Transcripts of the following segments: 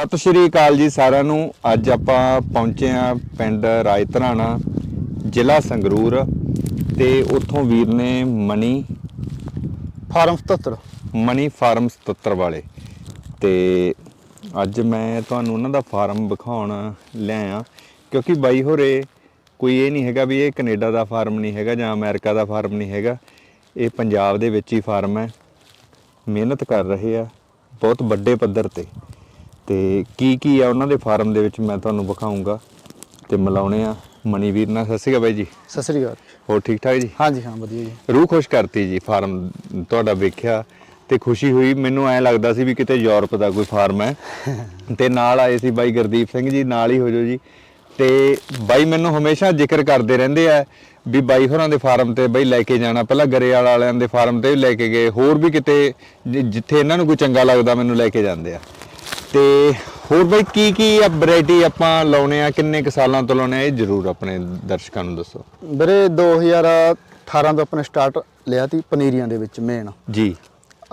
ਸਤਿ ਸ਼੍ਰੀ ਅਕਾਲ ਜੀ ਸਾਰਿਆਂ ਨੂੰ। ਅੱਜ ਆਪਾਂ ਪਹੁੰਚੇ ਆ ਪਿੰਡ ਰਾਜਧਰਾਣਾ ਜ਼ਿਲ੍ਹਾ ਸੰਗਰੂਰ ਤੇ ਉੱਥੋਂ ਵੀਰ ਨੇ ਮਨੀ ਫਾਰਮ 77 ਮਨੀ ਫਾਰਮ 77 ਵਾਲੇ। ਤੇ ਅੱਜ ਮੈਂ ਤੁਹਾਨੂੰ ਉਹਨਾਂ ਦਾ ਫਾਰਮ ਵਿਖਾਉਣ ਲਿਆਇਆ ਕਿਉਂਕਿ ਬਾਈ ਹੋਰੇ ਕੋਈ ਇਹ ਨਹੀਂ ਹੈਗਾ ਵੀ ਇਹ ਕੈਨੇਡਾ ਦਾ ਫਾਰਮ ਨਹੀਂ ਹੈਗਾ ਜਾਂ ਅਮਰੀਕਾ ਦਾ ਫਾਰਮ ਨਹੀਂ ਹੈਗਾ। ਇਹ ਪੰਜਾਬ ਦੇ ਵਿੱਚ ਹੀ ਫਾਰਮ ਹੈ। ਮਿਹਨਤ ਕਰ ਰਹੇ ਆ ਬਹੁਤ ਵੱਡੇ ਪੱਧਰ ਤੇ। ਤੇ ਕੀ ਕੀ ਆ ਉਹਨਾਂ ਦੇ ਫਾਰਮ ਦੇ ਵਿੱਚ ਮੈਂ ਤੁਹਾਨੂੰ ਵਿਖਾਉਂਗਾ ਤੇ ਮਿਲਾਉਣੇ ਆ। ਮਨੀ ਵੀਰ ਨਾਲ ਸਤਿ ਸ਼੍ਰੀ ਅਕਾਲ ਬਾਈ ਜੀ। ਸਤਿ ਸ੍ਰੀ ਅਕਾਲ। ਹੋਰ ਠੀਕ ਠਾਕ ਜੀ? ਹਾਂਜੀ ਹਾਂ ਵਧੀਆ ਜੀ। ਰੂਹ ਖੁਸ਼ ਕਰਤੀ ਜੀ ਫਾਰਮ ਤੁਹਾਡਾ ਵੇਖਿਆ ਤੇ ਖੁਸ਼ੀ ਹੋਈ। ਮੈਨੂੰ ਐ ਲੱਗਦਾ ਸੀ ਵੀ ਕਿਤੇ ਯੂਰਪ ਦਾ ਕੋਈ ਫਾਰਮ ਹੈ। ਤੇ ਨਾਲ ਆਏ ਸੀ ਬਾਈ ਗੁਰਦੀਪ ਸਿੰਘ ਜੀ ਨਾਲ ਹੀ ਹੋ ਜਾਓ ਜੀ। ਤੇ ਬਾਈ ਮੈਨੂੰ ਹਮੇਸ਼ਾ ਜ਼ਿਕਰ ਕਰਦੇ ਰਹਿੰਦੇ ਆ ਵੀ ਬਾਈ ਹੋਰਾਂ ਦੇ ਫਾਰਮ ਤੇ ਬਾਈ ਲੈ ਕੇ ਜਾਣਾ। ਪਹਿਲਾਂ ਗਰੇਵਾਲ ਵਾਲਿਆਂ ਦੇ ਫਾਰਮ ਤੇ ਵੀ ਲੈ ਕੇ ਗਏ। ਹੋਰ ਵੀ ਕਿਤੇ ਜਿ- ਜਿੱਥੇ ਇਹਨਾਂ ਨੂੰ ਕੋਈ ਚੰਗਾ ਲੱਗਦਾ ਮੈਨੂੰ ਲੈ ਕੇ ਜਾਂਦੇ ਆ। ਤੇ ਹੋਰ ਬਾਈ ਕੀ ਕੀ ਆ ਵੈਰਾਈਟੀ ਆਪਾਂ ਲਾਉਣੇ ਆ ਕਿੰਨੇ ਕੁ ਸਾਲਾਂ ਤੋਂ ਲਾਉਣੇ ਆ ਇਹ ਜ਼ਰੂਰ ਆਪਣੇ ਦਰਸ਼ਕਾਂ ਨੂੰ ਦੱਸੋ। ਵੀਰੇ 2018 ਤੋਂ ਆਪਣੇ ਸਟਾਰਟ ਲਿਆ ਤੀ ਪਨੀਰੀਆਂ ਦੇ ਵਿੱਚ ਮੇਨ ਜੀ।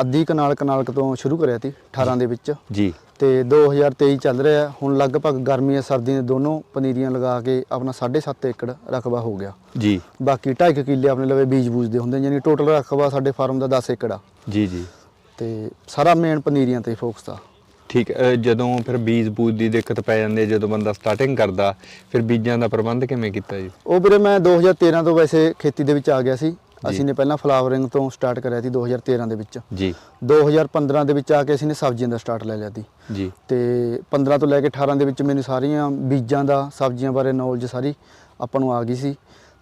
ਅੱਧੀ ਕਨਾਲ ਕਨਾਲ ਤੋਂ ਸ਼ੁਰੂ ਕਰਿਆ ਤੀ 18 ਦੇ ਵਿੱਚ। ਜੀ। ਤੇ 2023 ਚੱਲ ਰਿਹਾ। ਹੁਣ ਲਗਭਗ ਗਰਮੀਆਂ ਸਰਦੀਆਂ ਦੇ ਦੋਨੋਂ ਪਨੀਰੀਆਂ ਲਗਾ ਕੇ ਆਪਣਾ 7.5 ਏਕੜ ਰਕਬਾ ਹੋ ਗਿਆ। ਜੀ। ਬਾਕੀ 2.5 ਕਿੱਲੇ ਆਪਣੇ ਲਵੇ ਬੀਜ ਬੂਜ ਦੇ ਹੁੰਦੇ ਯਾਨੀ ਟੋਟਲ ਰਕਬਾ ਸਾਡੇ ਫਾਰਮ ਦਾ 10 ਏਕੜ ਆ। ਜੀ ਜੀ। ਤੇ ਸਾਰਾ ਮੇਨ ਪਨੀਰੀਆਂ ਤੇ ਫੋਕਸ ਆ। ਠੀਕ ਜਦੋਂ ਫਿਰ ਬੀਜ ਬੂਜ ਦੀ ਦਿੱਕਤ ਪੈ ਜਾਂਦੀ ਹੈ ਜਦੋਂ ਬੰਦਾ ਸਟਾਰਟਿੰਗ ਕਰਦਾ ਫਿਰ ਬੀਜਾਂ ਦਾ ਪ੍ਰਬੰਧ ਕਿਵੇਂ ਕੀਤਾ ਜੀ? ਉਹ ਵੀਰੇ ਮੈਂ 2013 ਤੋਂ ਵੈਸੇ ਖੇਤੀ ਦੇ ਵਿੱਚ ਆ ਗਿਆ ਸੀ। ਅਸੀਂ ਨੇ ਪਹਿਲਾਂ ਫਲਾਵਰਿੰਗ ਤੋਂ ਸਟਾਰਟ ਕਰਿਆ ਸੀ 2013 ਦੇ ਵਿੱਚ। ਜੀ। 2015 ਦੇ ਵਿੱਚ ਆ ਕੇ ਅਸੀਂ ਨੇ ਸਬਜ਼ੀਆਂ ਦਾ ਸਟਾਰਟ ਲੈ ਲਿਆ ਸੀ। ਜੀ। ਤੇ 15 ਤੋਂ ਲੈ ਕੇ 18 ਦੇ ਵਿੱਚ ਮੈਨੂੰ ਸਾਰੀਆਂ ਬੀਜਾਂ ਦਾ ਸਬਜ਼ੀਆਂ ਬਾਰੇ ਨੌਲੇਜ ਸਾਰੀ ਆਪਾਂ ਨੂੰ ਆ ਗਈ ਸੀ।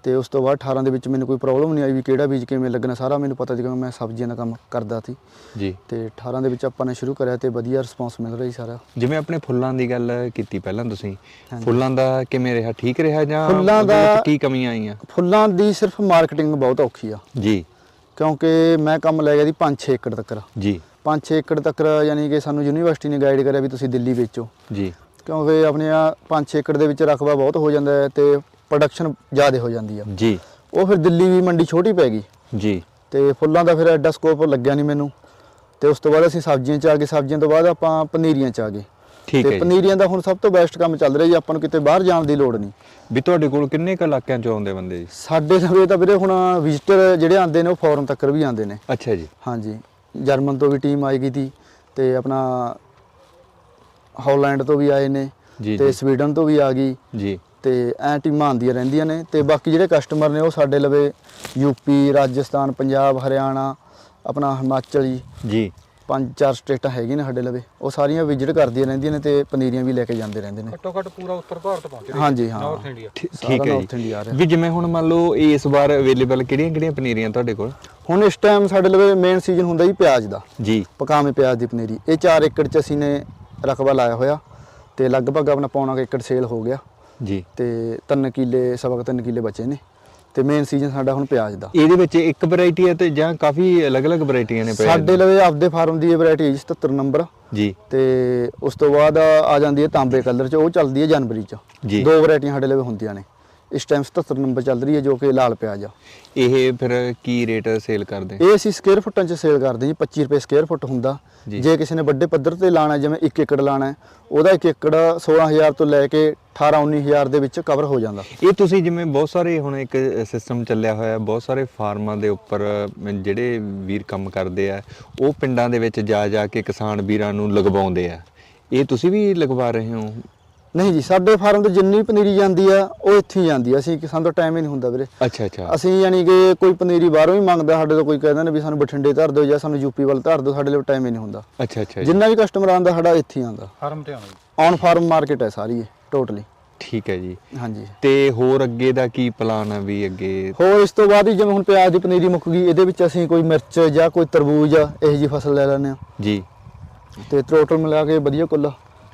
ਤੇ ਉਸ ਤੋਂ ਬਾਅਦ 18 ਦੇ ਵਿੱਚ ਮੈਨੂੰ ਕੋਈ ਪ੍ਰੋਬਲਮ ਨਹੀਂ ਆਈ ਵੀ ਕਿਹੜਾ ਬੀਜ ਕਿਵੇਂ ਲੱਗਣਾ ਸਾਰਾ ਮੈਨੂੰ ਪਤਾ ਸੀ ਕਿਉਂਕਿ ਮੈਂ ਸਬਜ਼ੀਆਂ ਦਾ ਕੰਮ ਕਰਦਾ ਸੀ। ਜੀ। ਤੇ 18 ਦੇ ਵਿੱਚ ਆਪਾਂ ਨੇ ਸ਼ੁਰੂ ਕਰਿਆ ਤੇ ਵਧੀਆ ਰਿਸਪੌਂਸ ਮਿਲ ਰਿਹਾ ਸੀ ਸਾਰਾ। ਜਿਵੇਂ ਆਪਣੇ ਫੁੱਲਾਂ ਦੀ ਗੱਲ ਕੀਤੀ ਪਹਿਲਾਂ ਤੁਸੀਂ ਫੁੱਲਾਂ ਦਾ ਕਿਵੇਂ ਰਿਹਾ? ਠੀਕ ਰਿਹਾ ਜਾਂ ਫੁੱਲਾਂ ਦਾ- ਕੀ ਕਮੀਆਂ ਆਈਆਂ? ਫੁੱਲਾਂ ਦੀ ਸਿਰਫ ਮਾਰਕੀਟਿੰਗ ਬਹੁਤ ਔਖੀ ਆ। ਜੀ। ਕਿਉਂਕਿ ਮੈਂ ਕੰਮ ਲੈ ਗਿਆ ਸੀ 5-6 ਏਕੜ ਤੱਕ ਜੀ। 5-6 ਏਕੜ ਤੱਕ ਯਾਨੀ ਕਿ ਸਾਨੂੰ ਯੂਨੀਵਰਸਿਟੀ ਨੇ ਗਾਈਡ ਕਰਿਆ ਵੀ ਤੁਸੀਂ ਦਿੱਲੀ ਵੇਚੋ। ਜੀ। ਕਿਉਂਕਿ ਆਪਣੇ ਆ 5-6 ਏਕੜ ਦੇ ਵਿੱਚ ਰਕਬਾ ਬਹੁਤ ਹੋ ਜਾਂਦਾ ਹੈ ਤੇ ਪ੍ਰੋਡਕਸ਼ਨ ਜ਼ਿਆਦਾ ਹੋ ਜਾਂਦੀ ਆ। ਜੀ। ਉਹ ਫਿਰ ਦਿੱਲੀ ਵੀ ਮੰਡੀ ਛੋਟੀ ਪੈ ਗਈ। ਜੀ। ਤੇ ਫੁੱਲਾਂ ਦਾ ਫਿਰ ਐਡਾ ਸਕੋਪ ਲੱਗਿਆ ਨਹੀਂ ਮੈਨੂੰ। ਤੇ ਉਸ ਤੋਂ ਬਾਅਦ ਅਸੀਂ ਸਬਜ਼ੀਆਂ 'ਚ ਆ ਗਏ। ਸਬਜ਼ੀਆਂ ਤੋਂ ਬਾਅਦ ਆਪਾਂ ਪਨੀਰੀਆਂ 'ਚ ਆ ਗਏ। ਠੀਕ ਤੇ ਹੈ ਜੀ। ਪਨੀਰੀਆਂ ਦਾ ਹੁਣ ਸਭ ਤੋਂ ਬੈਸਟ ਕੰਮ ਚੱਲ ਰਿਹਾ ਜੀ। ਆਪਾਂ ਨੂੰ ਕਿਤੇ ਬਾਹਰ ਜਾਣ ਦੀ ਲੋੜ ਨਹੀਂ। ਵੀ ਤੁਹਾਡੇ ਕੋਲ ਕਿੰਨੇ ਕੁ ਇਲਾਕਿਆਂ ਚੋਂ ਆਉਂਦੇ ਬੰਦੇ ਜੀ? ਸਾਡੇ ਲਵੇ ਤਾਂ ਵੀਰੇ ਹੁਣ ਵਿਜ਼ਿਟਰ ਜਿਹੜੇ ਆਉਂਦੇ ਨੇ ਉਹ ਫੋਰਨ ਤੱਕ ਵੀ ਆਉਂਦੇ ਨੇ। ਅੱਛਾ ਜੀ। ਹਾਂਜੀ। ਜਰਮਨ ਤੋਂ ਵੀ ਟੀਮ ਆਈ ਗਈ ਤੀ ਤੇ ਆਪਣਾ ਹਾਲੈਂਡ ਤੋਂ ਵੀ ਆਏ ਨੇ ਜੀ ਤੇ ਜੀ। ਸਵੀਡਨ ਤੋਂ ਵੀ ਆ ਗਈ। ਜੀ। ਤੇ ਐ ਟੀਮਾਂ ਆਉਂਦੀਆਂ ਰਹਿੰਦੀਆਂ ਨੇ ਤੇ ਬਾਕੀ ਜਿਹੜੇ ਕਸਟਮਰ ਨੇ ਉਹ ਸਾਡੇ ਲਵੇ ਯੂਪੀ ਰਾਜਸਥਾਨ ਪੰਜਾਬ ਹਰਿਆਣਾ ਆਪਣਾ ਹਿਮਾਚਲ ਜੀ। ਜੀ ਪੰਜ ਚਾਰ ਸਟੇਟਾਂ ਹੈਗੀਆਂ ਨੇ ਸਾਡੇ ਲਵੇ। ਉਹ ਸਾਰੀਆਂ ਵਿਜ਼ਿਟ ਕਰਦੀਆਂ ਰਹਿੰਦੀਆਂ ਨੇ ਤੇ ਪਨੀਰੀਆਂ ਵੀ ਲੈ ਕੇ ਜਾਂਦੇ ਰਹਿੰਦੇ ਨੇ। ਘੱਟੋ ਘੱਟ ਪੂਰਾ ਉੱਤਰ ਭਾਰਤ ਪਹੁੰਚ ਰਿਹਾ ਹਾਂਜੀ ਹਾਂ। ਨਾਰਥ ਇੰਡੀਆ ਠੀਕ ਹੈ ਜੀ। ਵੀ ਜਿਵੇਂ ਹੁਣ ਮੰਨ ਲਓ ਇਸ ਵਾਰ ਅਵੇਲੇਬਲ ਕਿਹੜੀਆਂ ਕਿਹੜੀਆਂ ਪਨੀਰੀਆਂ ਤੁਹਾਡੇ ਕੋਲ? ਹੁਣ ਇਸ ਟਾਈਮ ਸਾਡੇ ਲਵੇ ਮੇਨ ਸੀਜ਼ਨ ਹੁੰਦਾ ਜੀ ਪਿਆਜ਼ ਦਾ। ਜੀ। ਪਕਾਵੇਂ ਪਿਆਜ਼ ਦੀ ਪਨੀਰੀ। ਇਹ 4 ਏਕੜ ਚ ਅਸੀਂ ਨੇ ਰਕਬਾ ਲਾਇਆ ਹੋਇਆ ਤੇ ਲਗਭਗ ਆਪਣਾ ਪੌਣਾ ਏਕੜ ਸੇਲ ਹੋ ਗਿਆ। ਜੀ। ਤੇ 3 ਕਿੱਲੇ ਸਵਾ ਕੁ ਤਿੰਨ ਕਿੱਲੇ ਬਚੇ ਨੇ। ਤੇ ਮੇਨ ਸੀਜ਼ਨ ਸਾਡਾ ਹੁਣ ਪਿਆਜ਼ ਦਾ। ਇਹਦੇ ਵਿੱਚ ਇੱਕ ਵੈਰਾਈਟੀ ਹੈ ਤੇ ਜਾਂ ਕਾਫੀ ਅਲੱਗ-ਅਲੱਗ ਵੈਰਾਈਟੀਆਂ ਨੇ ਪਏ ਸਾਡੇ ਲਵੇ ਆਪਦੇ ਫਾਰਮ ਦੀ ਇਹ ਵੈਰਾਈਟੀ ਹੈ 77 ਨੰਬਰ। ਜੀ। ਤੇ ਉਸ ਤੋਂ ਬਾਅਦ ਆ ਜਾਂਦੀ ਹੈ ਤਾਂਬੇ ਕਲਰ ਚ ਉਹ ਚੱਲਦੀ ਹੈ ਜਨਵਰੀ ਚ। ਦੋ ਵੈਰਾਈਟੀਆਂ ਸਾਡੇ ਲਵੇ ਹੁੰਦੀਆਂ ਨੇ। ਇਸ ਟਾਈਮ 77 ਨੰਬਰ ਚੱਲ ਰਹੀ ਹੈ ਜੋ ਕਿ ਲਾਲ ਪਿਆਜ਼ ਆ। ਇਹ ਫਿਰ ਕੀ ਰੇਟ ਸੇਲ ਕਰਦੇ? ਇਹ ਅਸੀਂ ਸਕੁਅਰ ਫੁੱਟਾਂ ਚ ਸੇਲ ਕਰਦੇ ਜੀ 25 ਰੁਪਏ ਸਕੁਅਰ ਫੁੱਟ ਹੁੰਦਾ। ਜੀ। ਕਿਸੇ ਨੇ ਵੱਡੇ ਪੱਧਰ ਤੇ ਲਾਣਾ ਜਿਵੇਂ 1 ਏਕੜ ਲਾਣਾ ਉਹਦਾ 1 ਏਕੜ 16000 ਤੋਂ ਲੈ ਕੇ 18 19000 ਦੇ ਵਿੱਚ ਕਵਰ ਹੋ ਜਾਂਦਾ। ਇਹ ਤੁਸੀਂ ਜਿਵੇਂ ਬਹੁਤ ਸਾਰੇ ਹੁਣ ਇੱਕ ਸਿਸਟਮ ਚੱਲਿਆ ਹੋਇਆ ਬਹੁਤ ਸਾਰੇ ਫਾਰਮਾਂ ਦੇ ਉੱਪਰ, ਜਿਹੜੇ ਵੀਰ ਕੰਮ ਕਰਦੇ ਆ, ਉਹ ਪਿੰਡਾਂ ਦੇ ਵਿੱਚ ਜਾ ਜਾ ਕੇ ਕਿਸਾਨ ਵੀਰਾਂ ਨੂੰ ਲਗਵਾਉਂਦੇ ਆ। ਇਹ ਤੁਸੀਂ ਵੀ ਲਗਵਾ ਰਹੇ ਹੋ? ਨਹੀਂ ਜੀ ਸਾਡੇ ਫਾਰਮ ਤੋਂ ਜਿੰਨੀ ਪਨੀਰੀ ਜਾਂਦੀ ਆ ਉਹ ਇੱਥੇ ਹੀ ਜਾਂਦੀ ਆ। ਅਸੀਂ ਸਾਨੂੰ ਤਾਂ ਟਾਈਮ ਹੀ ਨਹੀਂ ਹੁੰਦਾ ਵੀਰੇ। ਅੱਛਾ ਅੱਛਾ। ਅਸੀਂ ਯਾਨੀ ਕਿ ਕੋਈ ਪਨੀਰੀ ਬਾਹਰੋਂ ਹੀ ਮੰਗਦਾ ਸਾਡੇ ਤੋਂ ਕੋਈ ਕਹਿੰਦਾ ਨੇ ਵੀ ਸਾਨੂੰ ਬਠਿੰਡੇ ਧਰ ਦਿਓ ਜਾਂ ਸਾਨੂੰ ਯੂਪੀ ਵੱਲ ਧਰ ਦਿਓ ਸਾਡੇ ਲਈ ਟਾਈਮ ਹੀ ਨਹੀਂ ਹੁੰਦਾ। ਅੱਛਾ ਅੱਛਾ ਜੀ। ਜਿੰਨਾ ਵੀ ਕਸਟਮਰ ਆਉਂਦਾ ਸਾਡਾ ਇੱਥੇ ਹੀ ਆਉਂਦਾ। ਫਾਰਮ ਤੇ ਆਉਣਾ ਜੀ। ਔਨ ਫਾਰਮ ਮਾਰਕੀਟ ਹੈ ਸਾਰੀ ਇਹ ਟੋਟਲੀ ਠੀਕ ਹੈ ਜੀ। ਹਾਂਜੀ। ਤੇ ਹੋਰ ਅੱਗੇ ਦਾ ਕੀ ਪਲਾਨ ਆ ਵੀ ਅੱਗੇ? ਹੋਰ ਇਸ ਤੋਂ ਬਾਅਦ ਹੀ ਜਿਵੇਂ ਹੁਣ ਪਿਆਜ਼ ਦੀ ਪਨੀਰੀ ਮੁੱਕ ਗਈ ਇਹਦੇ ਵਿੱਚ ਅਸੀਂ ਕੋਈ ਮਿਰਚ ਜਾਂ ਕੋਈ ਤਰਬੂਜ ਇਹੋ ਜੀ ਫਸਲ ਲੈ ਲੈਂਦੇ ਆ ਜੀ। ਤੇ ਟੋਟਲ ਮਿਲਾ ਕੇ ਵਧੀਆ ਕੁੱਲ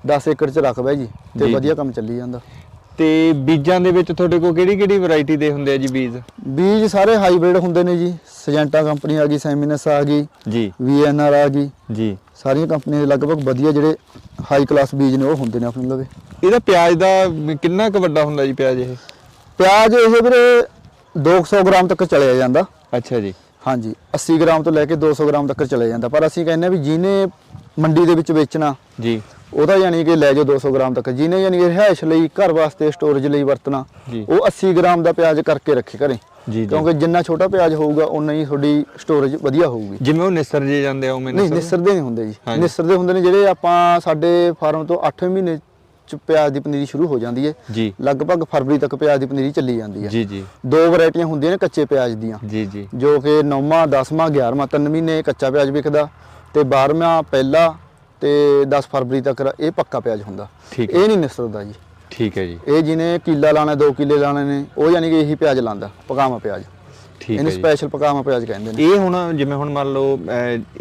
10 ਏਕੜ ਚ ਰਕਬਾ ਜੀ ਤੇ ਜੀ। ਵਧੀਆ ਕੰਮ ਚੱਲੀ ਜਾਂਦਾ। ਤੇ ਬੀਜਾਂ ਦੇ ਵਿੱਚ ਤੁਹਾਡੇ ਕੋਲ ਕਿਹੜੀ ਕਿਹੜੀ ਵੈਰਾਈਟੀ ਦੇ ਹੁੰਦੇ ਆ ਜੀ ਬੀਜ? ਬੀਜ ਸਾਰੇ ਹਾਈਬ੍ਰਿਡ ਹੁੰਦੇ ਨੇ ਜੀ। ਸਜੈਂਟਾ ਕੰਪਨੀ ਆ ਗਈ ਸੈਮੀਨਸ ਆ ਗਈ ਜੀ। ਵੀਐਨਆਰ ਆ ਗਈ। ਜੀ। ਸਾਰੀਆਂ ਕੰਪਨੀਆਂ ਦੇ ਲਗਭਗ ਵਧੀਆ ਜਿਹੜੇ ਹਾਈ ਕਲਾਸ ਬੀਜ ਨੇ ਉਹ ਹੁੰਦੇ ਨੇ ਆਪਣੇ ਲਵੇ। ਇਹਦਾ ਪਿਆਜ਼ ਦਾ ਕਿੰਨਾ ਕੁ ਵੱਡਾ ਹੁੰਦਾ ਜੀ ਪਿਆਜ਼ ਇਹ? ਪਿਆਜ਼ ਇਹ ਵੀਰੇ 200 ਗ੍ਰਾਮ ਤੱਕ ਚਲਿਆ ਜਾਂਦਾ। ਅੱਛਾ ਜੀ। ਹਾਂਜੀ 80 ਗ੍ਰਾਮ ਤੋਂ ਲੈ ਕੇ 200 ਗ੍ਰਾਮ ਤੱਕ ਚਲਿਆ ਜਾਂਦਾ। ਪਰ ਅਸੀਂ ਕਹਿੰਦੇ ਆ ਵੀ ਜਿਹਨੇ ਮੰਡੀ ਦੇ ਵਿੱਚ ਵੇਚਣਾ ਜੀ। ਉਹਦਾ ਯਾਨੀ ਕਿ ਲੈ ਜਾਓ 200 ਗ੍ਰਾਮ ਤੱਕ ਜਿਹਨੇ ਯਾਨੀ ਕਿ ਰਿਹਾਇਸ਼ ਲਈ ਘਰ ਵਾਸਤੇ ਸਟੋਰੇਜ ਲਈ ਵਰਤਣਾ ਜੀ। ਉਹ 80 ਗ੍ਰਾਮ ਦਾ ਪਿਆਜ਼ ਕਰਕੇ ਰੱਖੇ ਘਰੇ। ਜੀ ਜੀ। ਕਿਉਂਕਿ ਜਿੰਨਾ ਛੋਟਾ ਪਿਆਜ਼ ਹੋਊਗਾ ਉਨਾ ਹੀ ਤੁਹਾਡੀ ਸਟੋਰੇਜ ਵਧੀਆ ਹੋਊਗੀ। ਜਿਵੇਂ ਉਹ ਨਿਸਰ ਜੇ ਜਾਂਦੇ ਆ ਉਹ ਨਹੀਂ ਨਿਸਰਦੇ ਨਹੀਂ ਹੁੰਦੇ ਜੀ। ਹਾਂਜੀ। ਨਿਸਰਦੇ ਹੁੰਦੇ ਨੇ ਜਿਹੜੇ ਆਪਾਂ ਸਾਡੇ ਫਾਰਮ ਤੋਂ 8ਵੇਂ ਮਹੀਨੇ ਚ ਪਿਆਜ਼ ਦੀ ਪਨੀਰੀ ਸ਼ੁਰੂ ਹੋ ਜਾਂਦੀ ਹੈ ਜੀ। ਲਗਭਗ ਫਰਵਰੀ ਤੱਕ ਪਿਆਜ਼ ਦੀ ਪਨੀਰੀ ਚੱਲੀ ਜਾਂਦੀ ਹੈ ਜੀ ਜੀ। ਦੋ ਵੈਰਾਈਟੀਆਂ ਹੁੰਦੀਆਂ ਨੇ ਕੱਚੇ ਪਿਆਜ਼ ਦੀਆਂ। ਜੀ ਜੀ। ਜੋ ਕਿ 9ਵਾਂ 10ਵਾਂ 11ਵਾਂ ਤਿੰਨ ਮਹੀਨੇ ਕੱਚਾ ਪਿਆਜ਼ ਵਿਕਦਾ ਤੇ 12ਵਾਂ ਪਹਿਲਾ ਤੇ 10 ਫਰਵਰੀ ਤੱਕ ਇਹ ਪੱਕਾ ਪਿਆਜ਼ ਹੁੰਦਾ। ਠੀਕ। ਇਹ ਨਹੀਂ ਨਿਸਰਦਾ ਜੀ। ਠੀਕ ਹੈ ਜੀ। ਇਹ ਜਿਹਨੇ ਕਿੱਲਾ ਲਾਣਾ 2 ਕਿੱਲੇ ਲਾਣੇ ਨੇ ਉਹ ਯਾਨੀ ਕਿ ਇਹੀ ਪਿਆਜ਼ ਲਾਂਦਾ ਪਕਾਵਾਂ ਪਿਆਜ਼। ਠੀਕ ਹੈ ਇਹਨੂੰ ਸਪੈਸ਼ਲ ਪਕਾਵਾਂ ਪਿਆਜ਼ ਕਹਿੰਦੇ ਨੇ। ਇਹ ਹੁਣ ਜਿਵੇਂ ਹੁਣ ਮੰਨ ਲਓ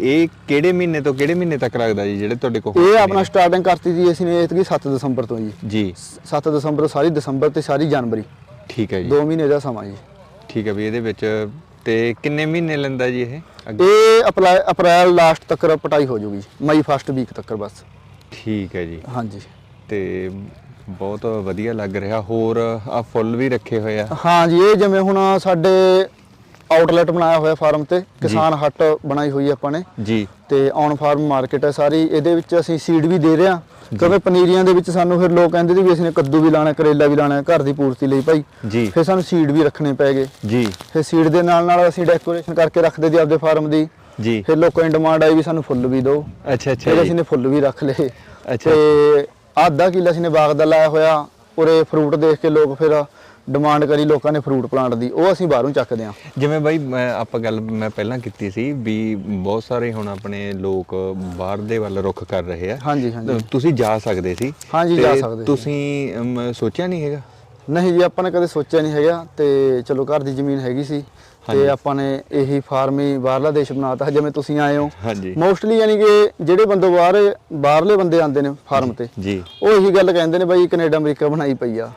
ਇਹ ਕਿਹੜੇ ਮਹੀਨੇ ਤੋਂ ਕਿਹੜੇ ਮਹੀਨੇ ਤੱਕ ਲੱਗਦਾ ਜੀ ਜਿਹੜੇ ਤੁਹਾਡੇ ਕੋਲ ਇਹ ਆਪਣਾ ਸਟਾਰਟਿੰਗ ਕਰਤੀ ਜੀ ਅਸੀਂ ਨੇ ਇਤਕੀ 7 ਦਸੰਬਰ ਤੋਂ ਜੀ। ਜੀ। 7 ਦਸੰਬਰ ਤੋਂ ਸਾਰੀ ਦਸੰਬਰ ਤੇ ਸਾਰੀ ਜਨਵਰੀ। ਠੀਕ ਹੈ ਜੀ। 2 ਮਹੀਨੇ ਦਾ ਸਮਾਂ ਜੀ। ਠੀਕ ਹੈ ਵੀ ਇਹਦੇ ਵਿੱਚ ਤੇ ਕਿੰਨੇ ਮਹੀਨੇ ਲੈਂਦਾ ਜੀ ਇਹ? ਇਹ ਅਪ੍ਰੈਲ ਅਪ੍ਰੈਲ ਲਾਸਟ ਤੱਕ ਪਟਾਈ ਹੋ ਜਾਊਗੀ ਜੀ। ਮਈ ਫਸਟ ਵੀਕ ਤੱਕ ਬਸ। ਠੀਕ ਹੈ ਜੀ। ਹਾਂਜੀ। ਤੇ ਬਹੁਤ ਵਧੀਆ ਲੱਗ ਰਿਹਾ। ਹੋਰ ਆ ਫੁੱਲ ਵੀ ਰੱਖੇ ਹੋਏ ਆ। ਹਾਂ ਜੀ ਇਹ ਜਿਵੇਂ ਹੁਣ ਸਾਡੇ ਆਊਟਲੈਟ ਬਣਾਇਆ ਹੋਇਆ ਫਾਰਮ ਤੇ ਕਿਸਾਨ ਹੱਟ ਬਣਾਈ ਹੋਈ ਹੈ ਆਪਾਂ ਨੇ। ਜੀ। ਤੇ ਔਨ ਫਾਰਮ ਮਾਰਕੀਟ ਹੈ ਸਾਰੀ ਇਹਦੇ ਵਿੱਚ ਅਸੀਂ ਸੀਡ ਵੀ ਦੇ ਰਹੇ ਹਾਂ ਕਿਉਂਕਿ ਪਨੀਰੀਆਂ ਦੇ ਵਿੱਚ ਸਾਨੂੰ ਫਿਰ ਲੋਕ ਕਹਿੰਦੇ ਸੀ ਵੀ ਅਸੀਂ ਨੇ ਕੱਦੂ ਵੀ ਲਾਣਾ ਕਰੇਲਾ ਵੀ ਲਾਣਾ ਘਰ ਦੀ ਪੂਰਤੀ ਲਈ ਭਾਈ। ਜੀ। ਫਿਰ ਸਾਨੂੰ ਸੀਡ ਵੀ ਰੱਖਣੇ ਪੈ ਗਏ। ਜੀ। ਫਿਰ ਸੀਡ ਦੇ ਨਾਲ ਨਾਲ ਅਸੀਂ ਡੈਕੋਰੇਸ਼ਨ ਕਰਕੇ ਰੱਖਦੇ ਸੀ ਆਪਦੇ ਫਾਰਮ ਦੀ। ਜੀ। ਫਿਰ ਲੋਕਾਂ ਦੀ ਡਿਮਾਂਡ ਆਈ ਵੀ ਸਾਨੂੰ ਫੁੱਲ ਵੀ ਦਿਓ। ਅੱਛਾ ਅੱਛਾ ਫਿਰ ਜੀ। ਅਸੀਂ ਨੇ ਫੁੱਲ ਵੀ ਰੱਖ ਲਏ। ਅੱਛਾ। ਤੇ ਅੱਧਾ ਕਿੱਲਾ ਅਸੀਂ ਨੇ ਬਾਗ ਦਾ ਲਾਇਆ ਹੋਇਆ। ਉਰੇ ਫਰੂਟ ਦੇਖ ਕੇ ਲੋਕ ਫਿਰ ਡਿਮਾਂਡ ਕਰੀ ਲੋਕਾਂ ਨੇ ਫਰੂਟ ਪਲਾਂਟ ਦੀ ਉਹ ਅਸੀਂ ਬਾਹਰੋਂ ਚੱਕਦੇ ਹਾਂ। ਜਿਵੇਂ ਬਾਈ ਮੈਂ ਆਪਾਂ ਗੱਲ ਮੈਂ ਪਹਿਲਾਂ ਕੀਤੀ ਸੀ ਵੀ ਬਹੁਤ ਸਾਰੇ ਹੁਣ ਆਪਣੇ ਲੋਕ ਬਾਹਰ ਦੇ ਵੱਲ ਰੁਖ ਕਰ ਰਹੇ ਆ। ਹਾਂਜੀ ਹਾਂਜੀ। ਤੁਸੀਂ ਜਾ ਸਕਦੇ ਸੀ। ਹਾਂਜੀ, ਜਾ ਸਕਦੇ। ਤੁਸੀਂ ਸੋਚਿਆ ਨਹੀਂ ਹੈਗਾ? ਨਹੀਂ ਜੀ ਆਪਾਂ ਨੇ ਕਦੇ ਸੋਚਿਆ ਨਹੀਂ ਹੈਗਾ ਤੇ ਚਲੋ ਘਰ ਦੀ ਜ਼ਮੀਨ ਹੈਗੀ ਸੀ। ਤੇ ਆਪਾਂ ਨੇ ਇਹੀ ਫਾਰਮ ਹੀ ਬਾਹਰਲਾ ਦੇਸ਼ ਬਣਾਤਾ ਜਿਵੇਂ ਤੁਸੀਂ ਆਏ ਹੋ। ਹਾਂਜੀ। ਮੋਸਟਲੀ ਯਾਨੀ ਕਿ ਜਿਹੜੇ ਬੰਦੇ ਬਾਹਰ ਬਾਹਰਲੇ ਬੰਦੇ ਆਉਂਦੇ ਨੇ ਫਾਰਮ ਤੇ ਜੀ। ਉਹ ਇਹੀ ਗੱਲ ਕਹਿੰਦੇ ਨੇ ਬਾਈ ਕੈਨੇਡਾ ਅਮਰੀਕਾ ਬਣਾਈ ਪਈ ਆ।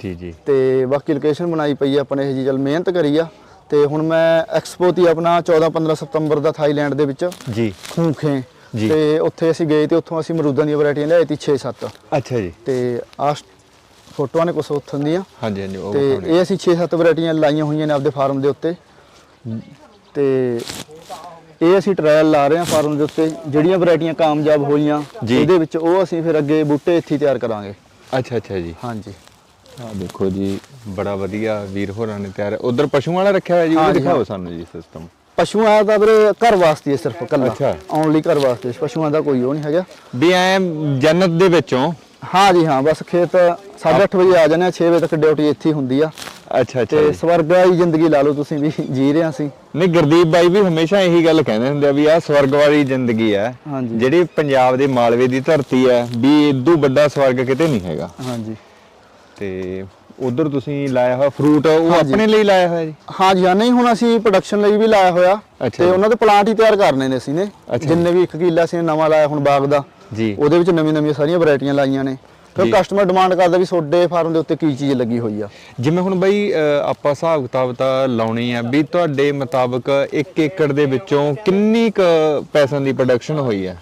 ਜੀ ਜੀ। ਤੇ ਬਾਕੀ ਲੋਕੇਸ਼ਨ ਬਣਾਈ ਪਈ ਆ ਆਪਣੇ ਇਹ ਜੀ ਚਲ ਮਿਹਨਤ ਕਰੀ ਆ। ਤੇ ਹੁਣ ਮੈਂ ਐਕਸਪੋ ਤੀ ਆਪਣਾ 14 15 ਸਤੰਬਰ ਦਾ ਥਾਈਲੈਂਡ ਦੇ ਵਿੱਚ ਜੀ। ਖੂਖੇ। ਜੀ। ਤੇ ਉੱਥੇ ਅਸੀਂ ਗਏ ਤੇ ਉੱਥੋਂ ਅਸੀਂ ਅਮਰੂਦਾਂ ਦੀਆਂ ਵੈਰਾਈਟੀਆਂ ਲਿਆਈ ਤੀ 6-7 ਅੱਛਾ ਜੀ। ਤੇ ਆ ਫੋਟੋਆਂ ਨੇ ਕੁਛ ਉੱਥੋਂ ਦੀਆਂ। ਹਾਂਜੀ ਹਾਂਜੀ ਉਹ ਤੇ। ਇਹ ਅਸੀਂ 6-7 ਵੈਰਾਈਟੀਆਂ ਲਾਈਆਂ ਹੋਈਆਂ ਨੇ ਆਪਦੇ ਫਾਰਮ ਦੇ ਉੱਤੇ। ਤੇ ਇਹ ਅਸੀਂ ਟ੍ਰਾਇਲ ਲਾ ਰਹੇ ਹਾਂ ਫਾਰਮ ਦੇ ਉੱਤੇ। ਜਿਹੜੀਆਂ ਵੈਰਾਈਟੀਆਂ ਕਾਮਯਾਬ ਹੋਈਆਂ ਜੀ। ਉਹਦੇ ਵਿੱਚ ਉਹ ਅਸੀਂ ਫਿਰ ਅੱਗੇ ਬੂਟੇ ਇੱਥੇ ਤਿਆਰ ਕਰਾਂਗੇ। ਅੱਛਾ ਅੱਛਾ ਜੀ। ਹਾਂਜੀ। ਆ ਦੇਖੋ ਜੀ ਬੜਾ ਵਧੀਆ ਵੀਰ ਹੋਰਾਂ ਨੇ ਤਿਆਰ ਉਧਰ ਪਸ਼ੂਆਂ ਵਾਲਾ ਰੱਖਿਆ ਹੋਇਆ ਜੀ ਉਹ ਦਿਖਾਓ। ਸਾਨੂੰ ਜੀ ਸਿਸਟਮ ਪਸ਼ੂਆਂ ਦਾ ਵੀਰੇ ਘਰ ਵਾਸਤੇ ਹੀ ਹੈ ਸਿਰਫ ਕੱਲਾ। ਓਨਲੀ ਘਰ ਵਾਸਤੇ ਪਸ਼ੂਆਂ ਦਾ ਕੋਈ ਉਹ ਨਹੀਂ ਹੈਗਾ ਵੀ ਐ ਜੰਨਤ ਦੇ ਵਿੱਚੋਂ ਹਾਂ ਜੀ ਹਾਂ ਬਸ ਖੇਤ 8:30 ਵਜੇ ਆ ਜਾਂਦੇ ਆ 6 ਵਜੇ ਤੱਕ ਡਿਊਟੀ ਇੱਥੇ ਹੀ ਹੁੰਦੀ ਆ ਅੱਛਾ ਅੱਛਾ ਤੇ। ਸਵਰਗਾਈ ਜ਼ਿੰਦਗੀ ਲਾ ਲਓ ਤੁਸੀਂ ਵੀ ਜੀ ਰਹੇ ਅਸੀਂ ਨਹੀਂ ਗੁਰਦੀਪ ਬਾਈ ਵੀ ਹਮੇਸ਼ਾ ਇਹੀ ਗੱਲ ਕਹਿੰਦੇ ਹੁੰਦੇ ਆ ਵੀ ਆਹ ਸਵਰਗ ਵਾਲੀ ਜ਼ਿੰਦਗੀ ਹਾਂਜੀ। ਜਿਹੜੀ ਪੰਜਾਬ ਦੇ ਮਾਲਵੇ ਦੀ ਧਰਤੀ ਹੈ ਵੀ ਇਦੋਂ ਵੱਡਾ ਸਵਰਗ ਕਿਤੇ ਨਹੀਂ ਹੈਗਾ ਹਾਂਜੀ ਤੇ ਉਧਰ ਤੁਸੀਂ ਲਾਇਆ ਹੋਇਆ ਫਰੂਟ ਉਹ ਹਾਂਜੀ। ਆਪਣੇ ਲਈ ਲਾਇਆ ਹੋਇਆ ਜੀ? ਹਾਂ ਜੀ ਹਾਂ ਨਹੀਂ ਹੁਣ ਅਸੀਂ ਪ੍ਰੋਡਕਸ਼ਨ ਲਈ ਵੀ ਲਾਇਆ ਹੋਇਆ। ਅੱਛਾ ਤੇ ਜੀ। ਉਹਨਾਂ ਦੇ ਪਲਾਂਟ ਹੀ ਤਿਆਰ ਕਰਨੇ ਨੇ ਅਸੀਂ ਨੇ। ਅੱਛਾ ਜਿੰਨੇ ਵੀ ਇੱਕ ਕਿੱਲਾ ਅਸੀਂ ਨਵਾਂ ਲਾਇਆ ਹੁਣ ਬਾਗ ਦਾ। ਜੀ। ਉਹਦੇ ਵਿੱਚ ਨਵੀਂ ਨਵੀਆਂ ਸਾਰੀਆਂ ਵੈਰਾਈਟੀਆਂ ਲਾਈਆਂ ਨੇ। ਫਿਰ। ਕਸਟਮਰ ਡਿਮਾਂਡ ਕਰਦਾ ਵੀ ਤੁਹਾਡੇ ਫਾਰਮ ਦੇ ਉੱਤੇ ਕੀ ਚੀਜ਼ ਲੱਗੀ ਹੋਈ ਆ। ਜਿਵੇਂ ਹੁਣ ਬਈ ਆਪਾਂ ਹਿਸਾਬ ਕਿਤਾਬ ਤਾਂ ਲਾਉਣੀ ਆ ਵੀ ਤੁਹਾਡੇ ਮੁਤਾਬਕ 1 ਏਕੜ ਦੇ ਵਿੱਚੋਂ ਕਿੰਨੀ ਕ ਪੈਸਿਆਂ ਦੀ ਪ੍ਰੋਡਕਸ਼ਨ ਹੋਈ ਹੈ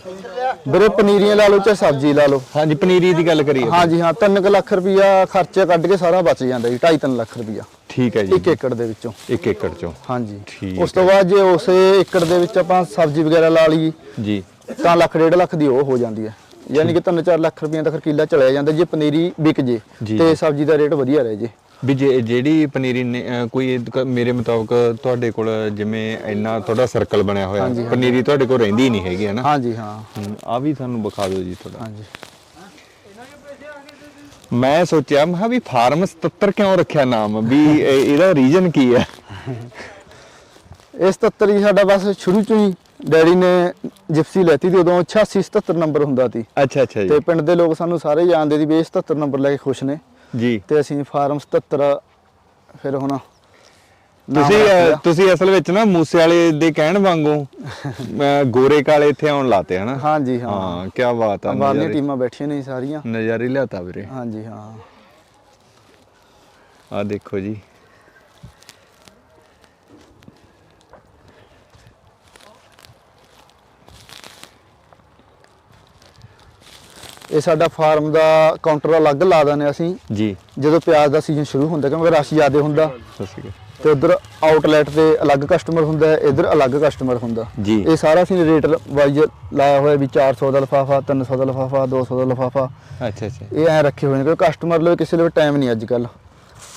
ਵੀਰੇ ਪਨੀਰੀਆਂ ਲਾ ਲਓ ਚਾਹੇ ਸਬਜ਼ੀ ਲਾ ਲਓ। ਹਾਂਜੀ ਪਨੀਰੀ ਦੀ ਗੱਲ ਕਰੀਏ ਹਾਂ ਜੀ ਹਾਂ 3 ਲੱਖ ਰੁਪਇਆ ਖਰਚਾ ਕੱਢ ਕੇ ਸਾਰਾ ਬਚ ਜਾਂਦਾ ਜੀ 2.5 ਲੱਖ ਰੁਪਇਆ ਠੀਕ ਹੈ ਜੀ। 1 ਏਕੜ ਦੇ ਵਿੱਚੋਂ। 1 ਏਕੜ ਚੋਂ। ਹਾਂਜੀ। ਠੀਕ ਉਸ ਤੋਂ ਬਾਅਦ ਜੇ ਉਸੇ ਏਕੜ ਦੇ ਵਿੱਚ ਆਪਾਂ ਸਬਜ਼ੀ ਵਗੈਰਾ ਲਾ ਲਈ ਜੀ। ਤਾਂ ਲੱਖ ਡੇਢ ਲੱਖ ਦੀ ਉਹ ਹੋ ਜਾਂਦੀ ਹੈ ਯਾਨੀ ਕਿ 3-4 ਲੱਖ ਰੁਪਈਆ ਤੱਕ ਕਿੱਲਾ ਚਲਿਆ ਜਾਂਦਾ ਜੇ ਪਨੀਰੀ ਵਿਕ ਜੇ ਜੀ। ਤੇ ਸਬਜ਼ੀ ਦਾ ਰੇਟ ਵਧੀਆ ਰਹੇ ਜੇ। ਵੀ ਜੇ ਜਿਹੜੀ ਪਨੀਰੀ ਨੇ ਅਹ, ਕੋਈ ਕ- ਮੇਰੇ ਮੁਤਾਬਕ ਤੁਹਾਡੇ ਕੋਲ ਜਿਵੇਂ ਇੰਨਾ ਤੁਹਾਡਾ ਸਰਕਲ ਬਣਿਆ ਹੋਇਆ। ਪਨੀਰੀ ਤੁਹਾਡੇ ਕੋਲ ਰਹਿੰਦੀ ਨਹੀਂ ਹੈਗੀ ਹੈ ਨਾ? ਹਾਂਜੀ ਹਾਂ। ਆ ਵੀ ਸਾਨੂੰ ਵਿਖਾ ਦਿਓ ਜੀ ਤੁਹਾਡਾ ਹਾਂਜੀ। ਮੈਂ ਸੋਚਿਆ ਮੈਂ ਕਿਹਾ ਵੀ ਫਾਰਮ 77 ਕਿਉਂ ਰੱਖਿਆ ਨਾਮ? ਵੀ ਇਹ- ਇਹਦਾ ਰੀਜ਼ਨ ਕੀ ਹੈ? ਇਸ 77 ਜੀ ਸਾਡਾ ਬਸ ਸ਼ੁਰੂ ਤੋਂ ਹੀ ਡੈਡੀ ਨੇ ਜਿਪਸੀ ਲੈਤੀ ਤੇ ਉਦੋਂ 86 77 ਨੰਬਰ ਹੁੰਦਾ ਸੀ। ਅੱਛਾ ਅੱਛਾ ਤੇ ਪਿੰਡ ਦੇ ਲੋਕ ਸਾਨੂੰ ਸਾਰੇ ਜਾਣਦੇ ਸੀ ਵੀ ਇਹ 77 ਨੰਬਰ ਲੈ ਕੇ ਖੁਸ਼ ਨੇ। ਜੀ। ਤੇ ਅਸੀਂ ਫਾਰਮ 77 ਫਿਰ ਹੁਣ ਨਾਮ ਤੁਸੀਂ ਰੱਖ ਅਹ, ਲਿਆ। ਤੁਸੀਂ ਅਸਲ ਵਿੱਚ ਨਾ ਮੂਸੇ ਵਾਲੇ ਦੇ ਕਹਿਣ ਵਾਂਗੂ ਅਹ, ਗੋਰੇ ਕਾਲੇ ਇੱਥੇ ਆਉਣ ਲਾਤੇ ਹਨਾ? ਹਾਂਜੀ ਹਾਂ। ਹਾਂ ਕੀ ਬਾਤ ਆ ਬਾਹਰਲੀਆਂ ਨਜ਼ਾਰੇ- ਟੀਮਾਂ ਬੈਠੀਆਂ ਨੇ ਸਾਰੀਆਂ। ਨਜ਼ਾਰੇ ਲਿਆਤਾ ਵੀਰੇ। ਹਾਂਜੀ ਹਾਂ। ਆ ਦੇਖੋ ਜੀ। ਇਹ ਸਾਡਾ ਫਾਰਮ ਦਾ ਕਾਊਂਟਰ ਅਲੱਗ ਲਾ ਦਿੰਦੇ ਅਸੀਂ। ਜੀ। ਜਦੋਂ ਪਿਆਜ਼ ਦਾ ਸੀਜ਼ਨ ਸ਼ੁਰੂ ਹੁੰਦਾ ਕਿਉਂਕਿ ਰਸ਼ ਜ਼ਿਆਦਾ ਹੁੰਦਾ। ਸਤਿ ਸ਼੍ਰੀ ਅਕਾਲ। ਤੇ ਉਧਰ ਆਊਟਲੈਟ ਤੇ ਅਲੱਗ ਕਸਟਮਰ ਹੁੰਦਾ ਹੈ ਇਧਰ ਅਲੱਗ ਕਸਟਮਰ ਹੁੰਦਾ। ਜੀ। ਇਹ ਸਾਰਾ ਅਸੀਂ ਰੇਟ ਵਾਈਜ਼ ਲਾਇਆ ਹੋਇਆ ਵੀ 400 ਦਾ ਲਫਾਫਾ 300 ਦਾ ਲਫਾਫਾ 200 ਦਾ ਲਫਾਫਾ। ਅੱਛਾ ਅੱਛਾ। ਇਹ ਐ ਰੱਖੇ ਹੋਏ ਨੇ ਕਿਉਂਕਿ ਕਸਟਮਰ ਲਈ ਕਿਸੇ ਲਈ ਟਾਈਮ ਨਹੀਂ ਅੱਜ ਕੱਲ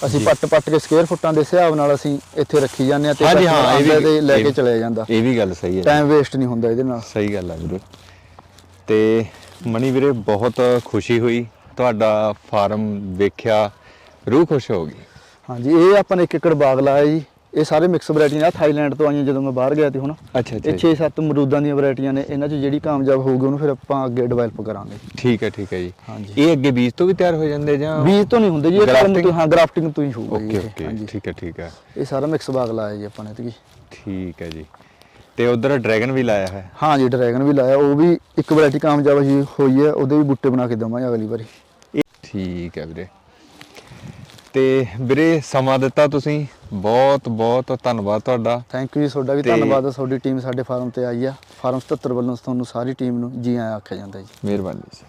ਅਸੀਂ ਪੱਟ ਪੱਟ ਕੇ ਸਕੁਅਰ ਫੁੱਟਾਂ ਦੇ ਹਿਸਾਬ ਨਾਲ ਅਸੀਂ ਇੱਥੇ ਰੱਖੀ ਜਾਂਦੇ ਆ ਤੇ ਹਾਂਜੀ, ਹਾਂ, customer ਇਹ ਵੀ- ਆਉਂਦਾ ਤੇ ਲੈ ਕੇ ਚਲੇ ਜਾਂਦਾ। ਇਹ ਵੀ ਗੱਲ ਸਹੀ ਹੈ ਟਾਈਮ ਵੇਸਟ ਨਹੀਂ ਹੁੰਦਾ ਇਹਦੇ ਨਾਲ। ਸਹੀ ਗੱਲ ਹੈ ਵੀਰੇ। ਤੇ ਮਣੀ ਵੀਰੇ ਬਹੁਤ ਖੁਸ਼ੀ ਹੋਈ। ਤੁਹਾਡਾ ਫਾਰਮ ਵੇਖਿਆ ਰੂਹ ਖੁਸ਼ ਹੋ ਗਈ। ਹਾਂਜੀ ਇਹ ਆਪਾਂ ਨੇ ਇੱਕ ਏਕੜ ਬਾਗ ਲਾਇਆ ਜੀ। ਇਹ ਸਾਰੇ ਮਿਕਸ ਵੈਰਾਈਟੀਆਂ ਆਹ ਥਾਈਲੈਂਡ ਤੋਂ ਆਈਆਂ ਜਦੋਂ ਮੈਂ ਬਾਹਰ ਗਿਆ ਸੀ ਹੁਣ। ਅੱਛਾ ਇਹ 6-7 ਅਮਰੂਦਾਂ ਦੀਆਂ ਵੈਰਾਈਟੀਆਂ ਨੇ। ਇਹਨਾਂ 'ਚ ਜਿਹੜੀ ਕਾਮਯਾਬ ਹੋਊਗੀ ਉਹਨੂੰ ਫਿਰ ਆਪਾਂ ਅੱਗੇ ਡਿਵੈਲਪ ਕਰਾਂਗੇ। ਠੀਕ ਹੈ ਠੀਕ ਹੈ ਜੀ। ਹਾਂਜੀ। ਇਹ ਅੱਗੇ ਬੀਜ ਤੋਂ ਵੀ ਤਿਆਰ ਹੋ ਜਾਂਦੇ ਜਾਂ ਬੀਜ ਤੋਂ ਨਹੀਂ ਹੁੰਦੇ ਜੀ ਇਹ ਕਲਮ? ਤੋਂ ਹਾਂ ਗ੍ਰਾਫਟਿੰਗ ਤੋਂ ਹੀ ਹੋਊਗਾ ਓਕੇ ਓਕੇ। ਠੀਕ ਹੈ ਠੀਕ ਹੈ। ਇਹ ਸਾਰਾ ਮਿਕਸ ਬਾਗ ਲਾਇਆ ਜੀ ਆਪਾਂ ਨੇ ਤੇ ਠੀਕ ਹੈ ਜੀ। ਤੇ ਉਧਰ ਡਰੈਗਨ ਵੀ ਲਾਇਆ ਹੈ ਹਾਂ ਜੀ ਡਰੈਗਨ ਵੀ ਲਾਇਆ। ਉਹ ਵੀ ਇੱਕ ਵੈਰਾਈਟੀ ਕਾਮਯਾਬ ਹੋਈ ਹੈ ਉਹਦੇ ਵੀ ਬੂਟੇ ਬਣਾ ਕੇ ਦਵਾਂਗੇ ਅਗਲੀ ਵਾਰੀ। ਠੀਕ ਹੈ ਵੀਰੇ। ਤੇ ਵੀਰੇ ਸਮਾਂ ਦਿੱਤਾ ਤੁਸੀਂ। ਬਹੁਤ ਬਹੁਤ ਧੰਨਵਾਦ ਤੁਹਾਡਾ। ਥੈਂਕ ਯੂ ਜੀ ਤੁਹਾਡਾ ਵੀ ਧੰਨਵਾਦ। ਤੁਹਾਡੀ ਟੀਮ ਸਾਡੇ ਫਾਰਮ ਤੇ ਆਈ ਆ। ਫਾਰਮ 77 ਵੱਲੋਂ ਤੁਹਾਨੂੰ ਸਾਰੀ ਟੀਮ ਨੂੰ ਜੀ ਆਇਆਂ ਆਖਿਆ ਜਾਂਦਾ ਜੀ। ਮਿਹਰਬਾਨੀ ਜੀ।